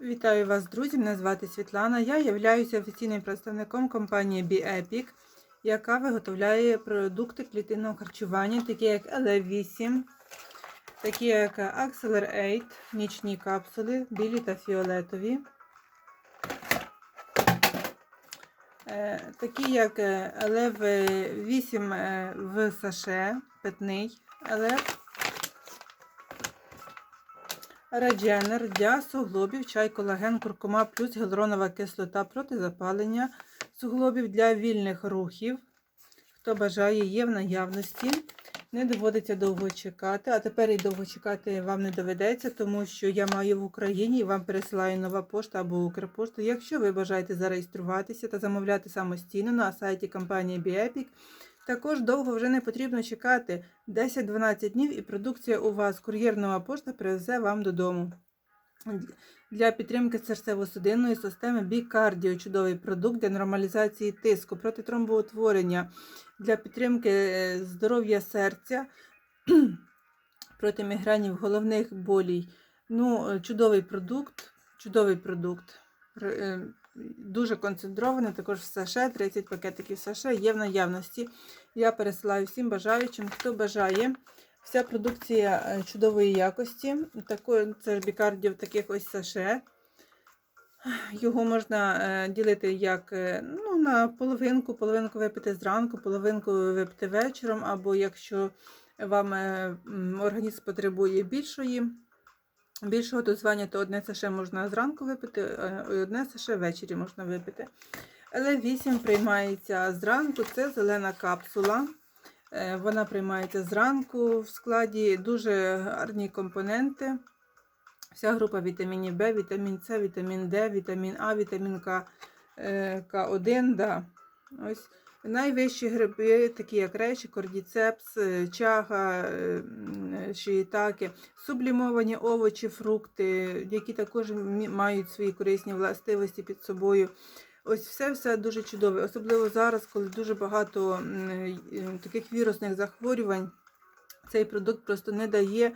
Вітаю вас, друзі! Мене звати Світлана. Я являюся офіційним представником компанії BEPIC, яка виготовляє продукти клітинного харчування, такі як LE8, такі як Accelerate, нічні капсули, білі та фіолетові. Е, Такі як LEV8 в саше, питний LEV. Редженер для суглобів, чай, колаген, куркума плюс гіалуронова кислота проти запалення суглобів для вільних рухів. Хто бажає, є в наявності. Не доводиться довго чекати, а тепер і довго чекати вам не доведеться, тому що я маю в Україні і вам пересилаю нова пошта або Укрпошту. Якщо ви бажаєте зареєструватися та замовляти самостійно на сайті компанії BEPIC, також довго вже не потрібно чекати 10-12 днів, і продукція у вас кур'єрнова пошта привезе вам додому. Для підтримки серцево-судинної системи Бікардіо чудовий продукт для нормалізації тиску, проти тромбоутворення, для підтримки е, здоров'я серця, проти мігренів, головних болій. Ну, е, чудовий продукт, чудовий продукт. Дуже концентрований, також в саше, 30 пакетиків саше є в наявності. Я пересилаю всім бажаючим, хто бажає. Вся продукція е, чудової якості. Такої, це ж бікардіо в таких ось саше. Його можна е, ділити як е, ну, на половинку, половинку випити зранку, половинку випити вечором, або якщо вам організм потребує більшої, більшого дозування, то одне саше можна зранку випити, е, і одне саше ввечері можна випити. Але 8 приймається зранку, це зелена капсула. Е, Вона приймається зранку в складі дуже гарні компоненти. Вся група вітамінів В, вітамін С, вітамін Д, вітамін А, вітамін К, е, К1. Да. Ось. Найвищі гриби, такі як речі, кордіцепс, е, чага, е, шиїтаки, сублімовані овочі, фрукти, які також мають свої корисні властивості під собою. Ось все все дуже чудове, особливо зараз, коли дуже багато е, таких вірусних захворювань. Цей продукт просто не дає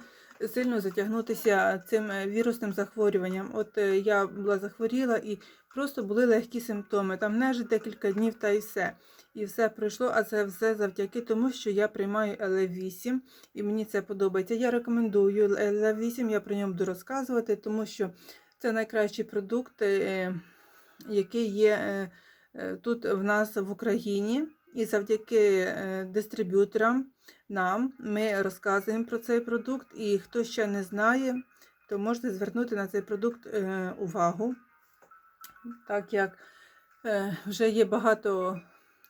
сильно затягнутися цим е, вірусним захворюванням. От е, я була захворіла і просто були легкі симптоми. Там нежить декілька днів та і все. І все пройшло, а це все завдяки тому, що я приймаю ЛЕ8 і мені це подобається. Я рекомендую ЛЕ8, я про ньому буду розказувати, тому що це найкращий продукт, е, який є тут в нас в Україні. І завдяки е, дистриб'юторам нам ми розказуємо про цей продукт. І хто ще не знає, то можете звернути на цей продукт е, увагу, так як е, вже є багато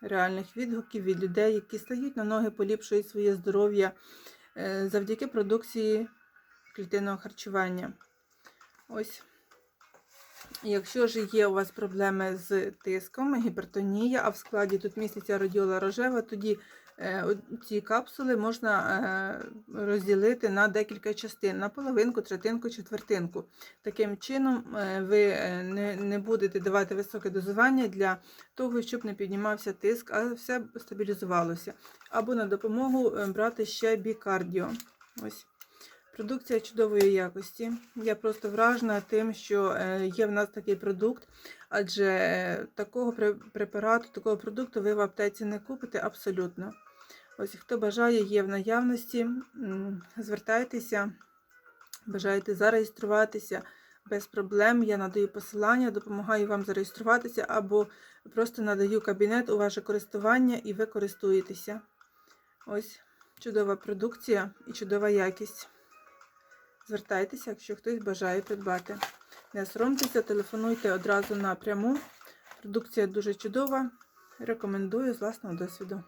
реальних відгуків від людей, які стають на ноги, поліпшують своє здоров'я завдяки продукції клітинного харчування. Ось. Якщо ж є у вас проблеми з тиском, гіпертонія, а в складі тут міститься радіола рожева, тоді е, ці капсули можна е, розділити на декілька частин, на половинку, третинку, четвертинку. Таким чином е, ви не, будете давати високе дозування для того, щоб не піднімався тиск, а все стабілізувалося. Або на допомогу брати ще бікардіо. Ось. Продукція чудової якості. Я просто вражена тим, що е, є в нас такий продукт, адже е, такого препарату, такого продукту ви в аптеці не купите абсолютно. Ось хто бажає, є в наявності. Звертайтеся, бажаєте зареєструватися без проблем. Я надаю посилання, допомагаю вам зареєструватися або просто надаю кабінет у ваше користування і ви користуєтеся. Ось чудова продукція і чудова якість. Звертайтеся, якщо хтось бажає придбати. Не соромтеся, телефонуйте одразу напряму. Продукція дуже чудова. Рекомендую з власного досвіду.